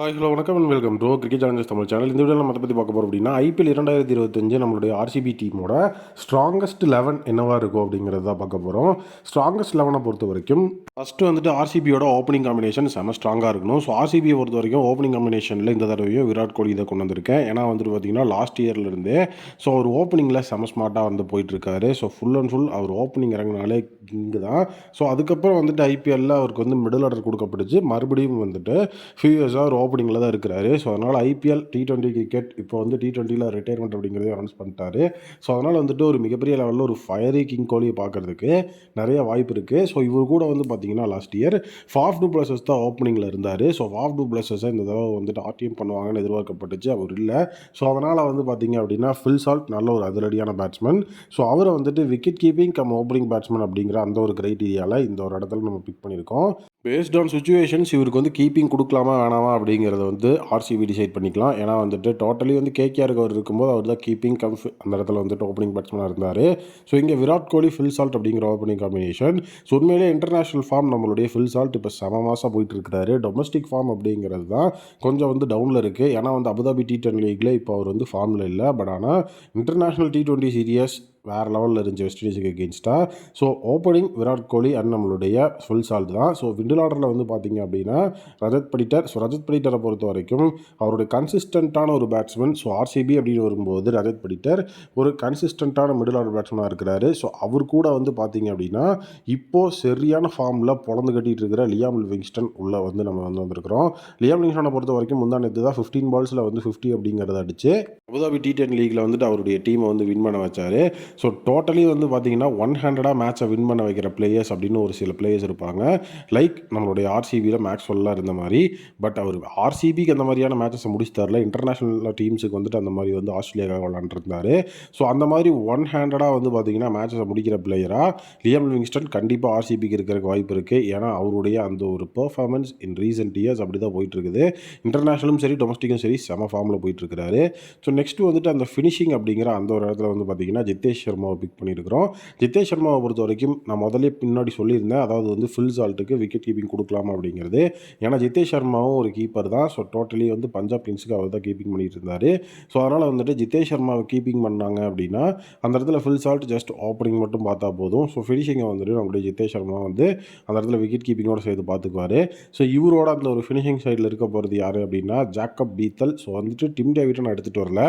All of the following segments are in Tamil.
ஹாய் ஹலோ வணக்கம் and welcome bro cricket challenges Tamil channel இந்த வீடியோ நம்ம பற்றி பார்க்க போகிறோம் அப்படின்னா ஐபிஎல் இரண்டாயிரத்தி இருபத்தஞ்சு நம்மளுடைய ஆர்சிபி டீமோட ஸ்ட்ராங்கஸ்ட் லெவன் என்னவாக இருக்கும் அப்படிங்கிறத தான் பார்க்க போகிறோம் ஸ்ட்ராங்கஸ்ட் லெவனை பொறுத்த வரைக்கும் ஃபஸ்ட்டு வந்துட்டு ஆர்சிபியோட ஓப்பனிங் காம்பினேஷன் செம ஸ்ட்ராங்காக இருக்கணும். ஸோ ஆர்சிபியை பொறுத்த வரைக்கும் ஓப்பனிங் காம்பினேஷனில் இந்த தடவையும் விராட் கோலி இதை கொண்டு வந்திருக்கேன். ஏன்னா வந்துட்டு பார்த்தீங்கன்னா லாஸ்ட் இயர்லேருந்தே ஸோ அவர் ஓப்பனிங்கில் செம ஸ்மார்ட்டாக வந்து போயிட்டுருக்காரு. ஸோ ஃபுல் அண்ட் ஃபுல் அவர் ஓப்பனிங் இறங்கினாலே இங்கு தான். ஸோ அதுக்கப்புறம் வந்துட்டு ஐபிஎல்லில் அவருக்கு வந்து மிடில் ஆர்டர் கொடுக்கப்பட்டுச்சு. மறுபடியும் வந்துட்டு ஃபியூ இயர்ஸாக அவர் ஓப்பனிங்கில் தான் இருக்கிறாரு. ஸோ அதனால் ஐபிஎல் டி டுவெண்ட்டி கிரிக்கெட் இப்போ வந்து டி டுவெண்ட்டியில் ரிட்டையர்மெண்ட் அப்படிங்கிறதே அனௌன்ஸ் பண்ணிட்டாரு. ஸோ அதனால் வந்துட்டு ஒரு மிகப்பெரிய லெவலில் ஒரு ஃபயரி கிங் கோலியை பார்க்கறதுக்கு நிறைய வாய்ப்பு இருக்குது ஸோ இவர் கூட வந்து பார்த்தீங்கன்னா last year Faf du Plessis தான் ஓப்பனிங்கில் இருந்தார். ஸோ ஃபாஃப் டூ பிளஸஸை இந்த தடவை வந்துட்டு ஆர்டிஎம் பண்ணுவாங்கன்னு எதிர்பார்க்கப்பட்டுச்சு. அவர் இல்லை. ஸோ அதனால் வந்து பார்த்தீங்க அப்படின்னா ஃபில் சால்ட் நல்ல ஒரு அதிரடியான பேட்ஸ்மேன் ஸோ அவரை வந்துட்டு wicket keeping cum opening batsman அப்படிங்கிற அந்த ஒரு கிரைட்டீரியாவில் இந்த ஒரு இடத்துல நம்ம பிக் பண்ணியிருக்கோம். பேஸ்ட் ஆன் சுச்சுவேஷன்ஸ் இவருக்கு வந்து கீப்பிங் கொடுக்கலாமா வேணாமா அப்படிங்கிறத வந்து ஆர்சிபி டிசைட் பண்ணிக்கலாம். ஏன்னா வந்துட்டு டோட்டலி வந்து கேகேஆருக்கு அவர் இருக்கும்போது அவர் தான் கீப்பிங் கம்ஃப் அந்த இடத்துல வந்துட்டு ஓப்பனிங் பேட்ஸ்மனாக இருந்தார். ஸோ இங்கே விராட் கோலி ஃபில் சால்ட் அப்படிங்கிற ஓப்பனிங் காம்பினேஷன் ஸோ உண்மையிலே இன்டர்நேஷனல் ஃபார்ம் நம்மளுடைய ஃபில் சால்ட் இப்போ செம மாதம் போயிட்டு இருக்காரு டொமஸ்டிக் ஃபார்ம் அப்படிங்கிறது தான் கொஞ்சம் வந்து டவுனில் இருக்குது ஏன்னா வந்து அபுதாபி டி டென் லீக்ல இப்போ அவர் வந்து ஃபார்மில் இல்லை. பட் ஆனால் இன்டர்நேஷ்னல் டி டுவெண்ட்டி சீரியஸ் வேறு லெவலில் இருந்துச்சு வெஸ்ட் இண்டீஸுக்கு அகேன்ஸ்டாக so opening Virat Kohli and நம்மளுடைய ஃபுல் சால்ட் தான். ஸோ விண்டில் ஆர்டரில் வந்து பார்த்தீங்க அப்படின்னா ரஜத் படிட்டர். ஸோ ரஜத் படிட்டரை பொறுத்த வரைக்கும் அவருடைய கன்சிஸ்டண்ட்டான ஒரு பேட்ஸ்மேன் ஸோ ஆர்சிபி அப்படின்னு வரும்போது ரஜத் படிட்டர். ஒரு கன்சிஸ்டண்ட்டான மிடில் ஆர்டர் பேட்ஸ்மேனாக இருக்கிறாரு. ஸோ அவர் கூட வந்து பார்த்தீங்க அப்படின்னா இப்போது சரியான ஃபார்மில் பொழந்து கட்டிகிட்டு இருக்கிற லியாம் லிவிங்ஸ்டன் உள்ளே வந்து நம்ம வந்து வந்திருக்கிறோம். லியாம் லிவிங்ஸ்டனை பொறுத்த வரைக்கும் முந்தா நேற்று தான் ஃபிஃப்டீன் பால்ஸில் வந்து ஃபிஃப்டி அப்படிங்கிறத அடிச்சு அபுதாபி டி டென் லீகில் வந்துட்டு அவருடைய டீமை வந்து வின் பண்ண வச்சார். ஸோ டோட்டலி வந்து பார்த்தீங்கன்னா ஒன் ஹண்ட்ரடாக மேட்சை வின் பண்ண வைக்கிற பிளேயர்ஸ் அப்படின்னு ஒரு சில பிளேயர்ஸ் இருப்பாங்க. லைக் நம்மளுடைய ஆர்சிபியில் மேக்ஸ்வெல்லாம் இருந்த மாதிரி பட் அவர் ஆர்சிபிக்கு அந்த மாதிரியான மேட்சஸை முடிச்சு தரல. இன்டர்நேஷனல் டீம்ஸுக்கு வந்துட்டு அந்த மாதிரி வந்து ஆஸ்திரேலியாவுக்கு விளாண்டுருந்தாரு ஸோ அந்த மாதிரி ஒன் ஹேண்டடாக வந்து பார்த்தீங்கன்னா மேட்சஸை முடிக்கிற பிளேயராக லியம் லிவிங்ஸ்டன் கண்டிப்பாக ஆர்சிபிக்கு இருக்கிறக்கு வாய்ப்பு இருக்குது ஏன்னா அவருடைய அந்த ஒரு பெர்ஃபார்மன்ஸ் இன் ரீசெண்ட் இயர்ஸ் அப்படி தான் போயிட்டுருக்குது. இன்டர்நேஷ்னலும் இன்டர்நேஷனலும் சரி டொமஸ்டிக்கும் சரி செம ஃபார்மில் போயிட்டுருக்கிறாரு. ஸோ நெக்ஸ்ட் வந்துட்டு அந்த ஃபினிஷிங் அப்படிங்கிற அந்த ஒரு இடத்துல வந்து பார்த்தீங்கன்னா ஜித்தேஷ் சர்மாவை பிக் பண்ணியிருக்கிறோம். ஜித்தேஷ் சர்மாவை பொறுத்த வரைக்கும் நான் முதல்ல பின்னாடி சொல்லியிருந்தேன். அதாவது வந்து ஃபில் சால்ட்டுக்கு விக்கெட் கீப்பிங் கொடுக்கலாமா அப்படிங்கிறது. ஏன்னா ஜித்தேஷ் சர்மாவும் ஒரு கீப்பர் தான். ஸோ டோட்டலி வந்து பஞ்சாப் கிங்ஸுக்கு அவர் தான் கீப்பிங் பண்ணிட்டு இருந்தார் ஸோ அதனால் வந்துட்டு ஜித்தேஷ் சர்மாவை கீப்பிங் பண்ணாங்க அப்படின்னா அந்த இடத்துல ஃபில் சால்ட் ஜஸ்ட் ஓப்பனிங் மட்டும் பார்த்தா போதும். ஸோ ஃபினிஷிங்கை வந்துட்டு நம்மளுடைய ஜித்தேஷ் சர்மா வந்து அந்த இடத்துல விக்கெட் கீப்பிங்கோட சேர்த்து பார்த்துக்குவார். ஸோ இவரோட அந்த ஒரு ஃபினிஷிங் சைடில் இருக்க போகிறது யார் அப்படின்னா ஜாக்கப் பீத்தல். ஸோ வந்துட்டு டிம் டேவிட்டை நான் எடுத்துகிட்டு வரல.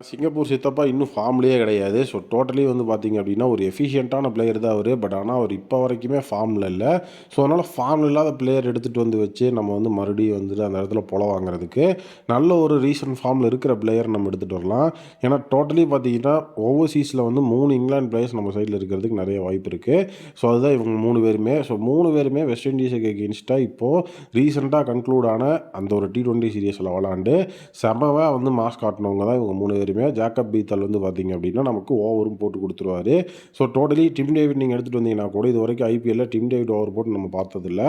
சிங்கப்பூர் சித்தப்பா இன்னும் ஃபார்ம்லேயே கிடையாது. ஸோ டோட்டலி வந்து பார்த்தீங்க அப்படின்னா ஒரு எஃபிஷியண்ட்டான பிளேயர் தான் அவர். பட் ஆனால் அவர் இப்போ வரைக்குமே ஃபார்மில் இல்லை. ஸோ அதனால் ஃபார்மில் இல்லாத பிளேயர் எடுத்துகிட்டு வந்து வச்சு நம்ம வந்து மறுபடியும் வந்துட்டு அந்த இடத்துல பொல வாங்குறதுக்கு நல்ல ஒரு ரீசன்ட் ஃபார்மில் இருக்கிற பிளேயர் நம்ம எடுத்துகிட்டு வரலாம். ஏன்னா டோட்டலி பார்த்தீங்கன்னா ஓவர்சீஸில் வந்து மூணு இங்கிலாந்து பிளேயர்ஸ் நம்ம சைடில் இருக்கிறதுக்கு நிறைய வாய்ப்பு இருக்குது ஸோ அதுதான் இவங்க மூணு பேருமே. ஸோ மூணு பேருமே வெஸ்ட் இண்டீஸுக்கு எகேன்ஸ்டாக இப்போது ரீசெண்டாக கன்க்ளூட் ஆன அந்த ஒரு டி ட்வெண்ட்டி சீரியஸில் விளாண்டு செமவாக வந்து மாஸ் காட்டினவங்க தான் இவங்க மூணு பேருமே ஜாக்கப் பீத்தல் வந்து பார்த்திங்க அப்படின்னா நமக்கு ஓவரும் போட்டு கொடுத்துருவாரு. ஸோ டோட்டலி டிம் டேவிட் நீங்கள் எடுத்துகிட்டு வந்தீங்கன்னா கூட இது வரைக்கும் ஐபிஎல்ல டிம் டேவிட் ஓவர் போட்டு நம்ம பார்த்ததில்ல.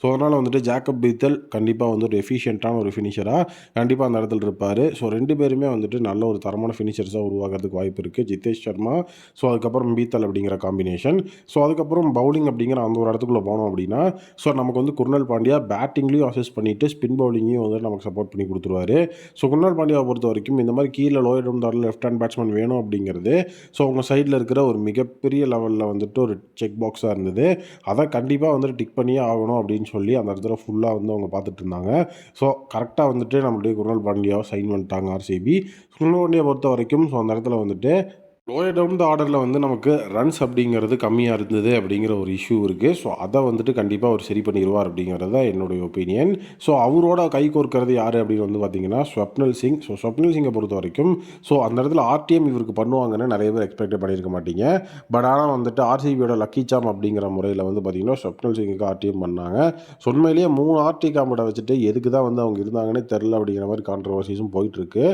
ஸோ அதனால் வந்துட்டு ஜாக்கப் பீத்தல் கண்டிப்பாக வந்து ஒரு எஃபிஷியண்ட்டான ஒரு ஃபினிஷராக கண்டிப்பாக அந்த இடத்துல இருப்பார். ஸோ ரெண்டு பேருமே வந்துட்டு நல்ல ஒரு தரமான ஃபினிஷர்ஸாக உருவாகிறதுக்கு வாய்ப்பு இருக்குது ஜிதேஷ் சர்மா ஸோ அதுக்கப்புறம் பீத்தல் அப்படிங்கிற காம்பினேஷன் ஸோ அதுக்கப்புறம் பவுலிங் அப்படிங்கிற அந்த ஒரு இடத்துக்குள்ளே போனோம் அப்படின்னா ஸோ நமக்கு வந்து குர்னல் பாண்டியா பேட்டிங்லேயும் அசஸ் பண்ணிவிட்டு ஸ்பின் பவுலிங்கையும் வந்து நமக்கு சப்போர்ட் பண்ணி கொடுத்துருவாரு. ஸோ குர்னல் பாண்டியாவை பொறுத்த வரைக்கும் இந்த மாதிரி கீழே lower down left hand batsman வேணும் அப்படிங்கிறது. ஸோ அவங்க சைடில் இருக்கிற ஒரு மிகப்பெரிய லெவலில் வந்துட்டு ஒரு செக் பாக்ஸாக இருந்தது. அதை கண்டிப்பாக வந்துட்டு டிக் பண்ணியே ஆகணும் அப்படின்னு சொல்லி அந்த இடத்துல ஃபுல்லாக வந்து அவங்க பார்த்துட்டு இருந்தாங்க. ஸோ கரெக்டாக வந்துட்டு நம்மளுடைய குரல் பாண்டியாவை சைன் பண்ணிட்டாங்க ஆர்சிபி குர்னல் பாண்டியா பொறுத்த வரைக்கும் ஸோ அந்த இடத்துல வந்துட்டு லோயர் டவுன் த ஆர்டரில் வந்து நமக்கு ரன்ஸ் அப்படிங்கிறது கம்மியாக இருந்தது அப்படிங்கிற ஒரு இஷ்யூ இருக்குது ஸோ அதை வந்துட்டு கண்டிப்பாக அவர் சரி பண்ணிடுவார் அப்படிங்கிறது தான் என்னுடைய ஒப்பீனியன் ஸோ அவரோட கை கோர்க்கிறது யார் அப்படின்னு வந்து பார்த்தீங்கன்னா ஸ்வப்னல் சிங் ஸோ ஸ்வப்னல் சிங்கை பொறுத்த வரைக்கும் ஸோ அந்த இடத்துல ஆர்டிஎம் இவருக்கு பண்ணுவாங்கன்னு நிறைய பேர் எக்ஸ்பெக்ட் பண்ணியிருக்க மாட்டீங்க. பட் ஆனால் வந்துட்டு ஆர்சிபியோட லக்கி சாம் அப்படிங்கிற முறையில் வந்து பார்த்தீங்கன்னா ஸ்வப்னல் சிங்குக்கு ஆர்டிஎம் பண்ணாங்க. ஸோ உண்மையிலேயே மூணு ஆர்டி காம்பட்டை வச்சுட்டு எதுக்கு தான் வந்து அவங்க இருந்தாங்கன்னே தெரில அப்படிங்கிற மாதிரி கான்ட்ரவர்சிஸும் போயிட்டுருக்கு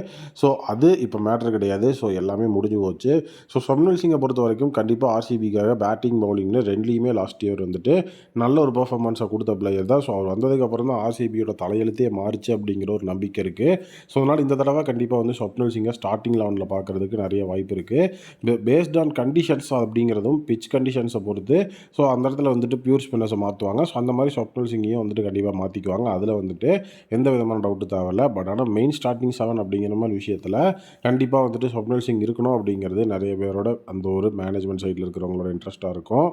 ஸோ அது இப்போ மேட்ரு கிடையாது. ஸோ எல்லாமே முடிஞ்சு போச்சு. ஸோ சொம்னல் சிங்கை பொறுத்த வரைக்கும் கண்டிப்பாக ஆர்சிபிக்காக பேட்டிங் பவுலிங்கில் ரெண்டுலேயுமே லாஸ்ட் இயர் வந்துட்டு நல்ல ஒரு பர்ஃபார்மன்ஸை கொடுத்த பிளேயர் தான். ஸோ அவர் வந்ததுக்கப்புறம் தான் ஆர்சிபியோட தலையெழுத்தே மாறிச்சு அப்படிங்கிற ஒரு நம்பிக்கை இருக்குது ஸோ அதனால் இந்த தடவை கண்டிப்பாக வந்து சொப்னல் சிங்கை ஸ்டார்டிங் லெவனில் பார்க்குறதுக்கு நிறைய வாய்ப்பு இருக்குது பேஸ்ட் ஆன் கண்டிஷன்ஸ் அப்படிங்கிறதும் பிச் கண்டிஷன்ஸை பொறுத்து ஸோ அந்த இடத்துல வந்துட்டு பியூர் ஸ்பின்னர்ஸை மாற்றுவாங்க ஸோ அந்த மாதிரி சொப்னல் சிங்கையும் வந்துட்டு கண்டிப்பாக மாற்றிக்குவாங்க அதில் வந்துட்டு எந்த விதமான டவுட்டு தேவையில்ல. பட் ஆனால் மெயின் ஸ்டார்டிங் செவன் அப்படிங்கிற மாதிரி விஷயத்தில் கண்டிப்பாக வந்துட்டு சொப்னல் சிங் இருக்கணும் அப்படிங்கிறது நிறைய பேரோட அந்த ஒரு மேனேஜ்மெண்ட் சைடில் இருக்கிறவங்களோட இன்ட்ரெஸ்ட்டாக இருக்கும்.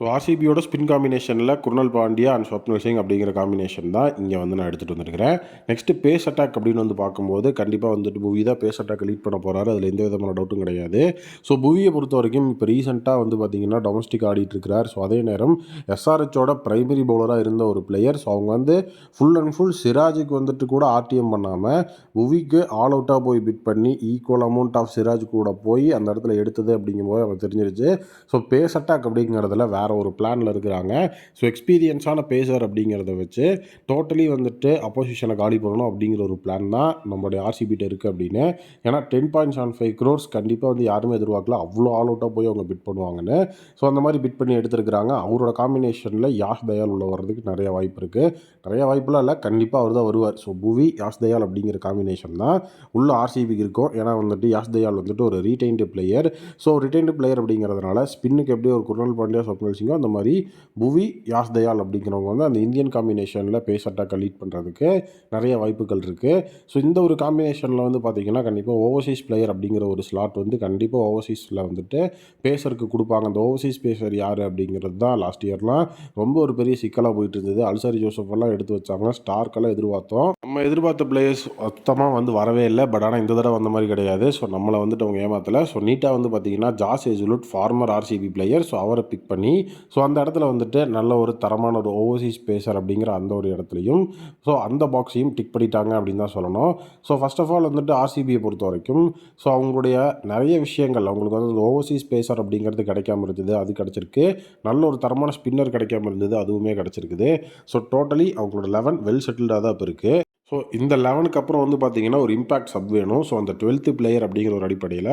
ஸோ ஆர்சிபியோட ஸ்பின் காம்பினேஷனில் குர்னல் பாண்டியா அண்ட் ஸ்வப்னல் சிங் அப்படிங்கிற காம்பினேஷன் தான் இங்கே வந்து நான் எடுத்துகிட்டு வந்திருக்கிறேன். நெக்ஸ்ட்டு பேஸ் அட்டாக் அப்படின்னு வந்து பார்க்கும்போது கண்டிப்பாக வந்துட்டு புவி தான் பேஸ் அட்டாக் லீட் பண்ண போகிறாரு அதில் எந்த விதமான டவுட்டும் கிடையாது. ஸோ புவியை பொறுத்த வரைக்கும் இப்போ ரீசெண்டாக வந்து பார்த்திங்கன்னா டொமஸ்டிக் ஆடிட்டு இருக்கிறார். ஸோ அதே நேரம் எஸ்ஆர்ஹெச்சோட பிரைமரி பவுலராக இருந்த ஒரு பிளேயர் ஸோ அவங்க வந்து ஃபுல் அண்ட் ஃபுல் சிராஜுக்கு வந்துட்டு கூட ஆர்டிஎம் பண்ணாமல் புவிக்கு ஆல் அவுட்டாக போய் பிட் பண்ணி ஈக்குவல் அமௌண்ட் ஆஃப் சிராஜ் கூட போய் அந்த இடத்துல எடுத்தது அப்படிங்கும்போது அவங்களுக்கு தெரிஞ்சிருச்சு. ஸோ பேஸ் அட்டாக் அப்படிங்கிறதுல வேறு ஒரு பிளானில் இருக்கிறாங்க. ஸோ எக்ஸ்பீரியன்ஸான பேசர் அப்படிங்கிறத வச்சு டோட்டலி வந்துட்டு அப்போசிஷனை காலி பண்ணணும் அப்படிங்கிற ஒரு பிளான் தான் நம்மளுடைய ஆர்சிபிட்ட இருக்குது அப்படின்னு. ஏன்னா ten point seven five crores கண்டிப்பாக வந்து யாருமே எதிர்பார்க்கல. அவ்வளோ ஆல் அவுட்டாக போய் அவங்க பிட் பண்ணுவாங்கன்னு. ஸோ அந்த மாதிரி பிட் பண்ணி எடுத்துருக்கிறாங்க. அவரோட காம்பினேஷனில் யாஷ் தயால் உள்ள வர்றதுக்கு நிறைய வாய்ப்பு இருக்குது நிறைய வாய்ப்புலாம் இல்லை. கண்டிப்பாக அவர் தான் வருவார். ஸோ புவி யாஷ் தயால் அப்படிங்கிற காம்பினேஷன் தான் உள்ள ஆர்சிபிக்கு இருக்கும். ஏன்னா வந்துட்டு யாஷ் தயால் வந்துட்டு ஒரு retained player so retained player அப்படிங்கிறதுனால ஸ்பின்னுக்கு எப்படி ஒரு குரல் பாண்டியா சொப்னல் சிங்கோ அந்த மாதிரி புவி யாஸ் தயால் அப்படிங்கிறவங்க வந்து அந்த இந்தியன் காம்பினேஷனில் பேஸ் அட்டாக்கை லீட் பண்ணுறதுக்கு நிறைய வாய்ப்புகள் இருக்குது ஸோ இந்த ஒரு காம்பினேஷனில் வந்து பார்த்திங்கன்னா கண்டிப்பாக ஓவர்சீஸ் பிளேயர் அப்படிங்கிற ஒரு ஸ்லாட் வந்து கண்டிப்பாக ஓவர்சீஸில் வந்துட்டு பேசருக்கு கொடுப்பாங்க. அந்த ஓவர்சீஸ் பேசர் யார் அப்படிங்கிறது தான் லாஸ்ட் இயர்லாம் ரொம்ப ஒரு பெரிய சிக்கலாக போயிட்டு இருந்தது அல்சாரி ஜோசப் எல்லாம் எடுத்து வச்சாங்க ஸ்டார்க்கெல்லாம் எதிர்பார்த்தோம். நம்ம எதிர்பார்த்த பிளேயர்ஸ் மொத்தமாக வந்து வரவே இல்லை. பட் ஆனால் இந்த தடவை வந்த மாதிரி கிடையாது. ஸோ நம்மளை வந்துட்டு அவங்க ஏமாத்தலை. ஸோ நீட்டாக வந்து பார்த்தீங்கன்னா Josh Hazlewood former RCB player so அவரை பிக் பண்ணி ஸோ அந்த இடத்துல வந்துட்டு நல்ல ஒரு தரமான ஒரு ஓவர்சீஸ் பேசர் அப்படிங்கிற அந்த ஒரு இடத்துலையும் ஸோ அந்த பாக்ஸையும் டிக் பண்ணிட்டாங்க அப்படின்னு தான் சொல்லணும். ஸோ ஃபஸ்ட் ஆஃப் ஆல் வந்துட்டு ஆர்சிபியை பொறுத்த வரைக்கும் ஸோ அவங்களுடைய நிறைய விஷயங்கள் அவங்களுக்கு வந்து அந்த ஓவர்சீஸ் பேசர் அப்படிங்கிறது கிடைக்காம இருந்தது அது கிடச்சிருக்கு. நல்ல ஒரு தரமான ஸ்பின்னர் கிடைக்காம இருந்தது அதுவுமே கிடச்சிருக்குது. ஸோ டோட்டலி அவங்களோட லெவன் வெல் செட்டில்டாக தான் இப்போ இருக்குது ஸோ இந்த லெவனுக்கு அப்புறம் வந்து பார்த்தீங்கன்னா ஒரு இம்பாக்ட் சப் வேணும். ஸோ அந்த டுவெல்த்து பிளேயர் அப்படிங்கிற ஒரு அடிப்படையில்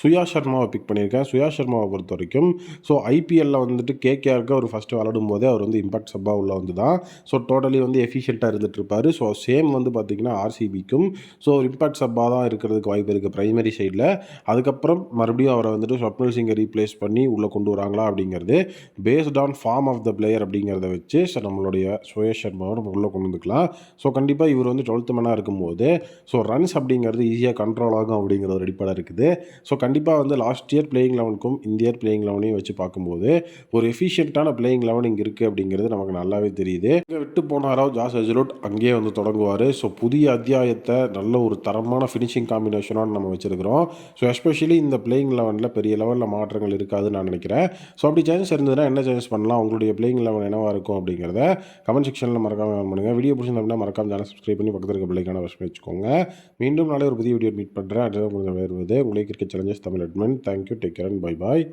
சுயா சர்மாவை பிக் பண்ணியிருக்கேன். சுயா சர்மாவை பொறுத்த வரைக்கும் ஸோ ஐபிஎல்லில் வந்துட்டு கேகேஆருக்கு அவர் ஃபஸ்ட்டு விளாடும் போதே அவர் வந்து இம்பாக்ட் சப்பாக உள்ள வந்து தான் ஸோ டோட்டலி வந்து எஃபிஷியண்ட்டாக இருந்துட்டு இருப்பார் ஸோ சேம் வந்து பார்த்திங்கன்னா ஆர்சிபிக்கும் ஸோ ஒரு இம்பாக்ட் சப்பாக தான் இருக்கிறதுக்கு வாய்ப்பு இருக்குது ப்ரைமரி சைடில் அதுக்கப்புறம் மறுபடியும் அவரை வந்துட்டு ஸ்வப்னல் சிங்கை ரீப்ளேஸ் பண்ணி உள்ளே கொண்டு வராங்களா அப்படிங்கிறது based on form of the player அப்படிங்கிறத வச்சு ஸோ நம்மளுடைய சுய சர்மாவை நம்ம உள்ளே கொண்டு வந்துக்கலாம். ஸோ கண்டிப்பாக இவர் வந்து டுவெல்த்து மேனாக இருக்கும்போது ஸோ ரன்ஸ் அப்படிங்கிறது ஈஸியாக கண்ட்ரோல் ஆகும் அப்படிங்கிற ஒரு அடிப்படை இருக்குது. ஸோ கண்டிப்பாக வந்து லாஸ்ட் இயர் பிளேயிங் லெவனுக்கும் இந்த இயர் பிளேயிங் லெவனையும் வச்சு பார்க்கும்போது ஒரு எஃபிஷியண்ட்டான பிளேயிங் லெவன் இங்கே இருக்குது அப்படிங்கிறது நமக்கு நல்லாவே தெரியுது. இங்கே விட்டு போனாரோ ஜாஸ் அஜலோட் அங்கேயே வந்து தொடங்குவார். ஸோ புதிய அத்தியாயத்தை நல்ல ஒரு தரமான ஃபினிஷிங் காம்பினேஷனோட நம்ம வச்சுருக்கிறோம். ஸோ எஸ்பெஷலி இந்த பிளேயிங் லெவனில் பெரிய லெவலில் மாற்றங்கள் இருக்காதுன்னு நான் நினைக்கிறேன். ஸோ அப்படி சேஞ்சஸ் இருந்ததுன்னா என்ன சேஞ்சஸ் பண்ணலாம்? உங்களுடைய பிளேயிங் லெவன் என்னவாக இருக்கும் அப்படிங்கிறத கமெண்ட் செக்ஷனில் மறக்காமல் பண்ணுங்கள் வீடியோ பிடிச்சிருந்தா மறக்காம சேனல் சப்ஸ்கிரைப் பண்ணி பக்கத்தில் இருக்க பிள்ளைக்கான விஷயம் வச்சுக்கோங்க. மீண்டும் நாளை ஒரு புதிய வீடியோ மீட் பண்ணுறேன் அடுத்த வருவது உங்களை cricket challenges Tamil admin thank you take care and bye bye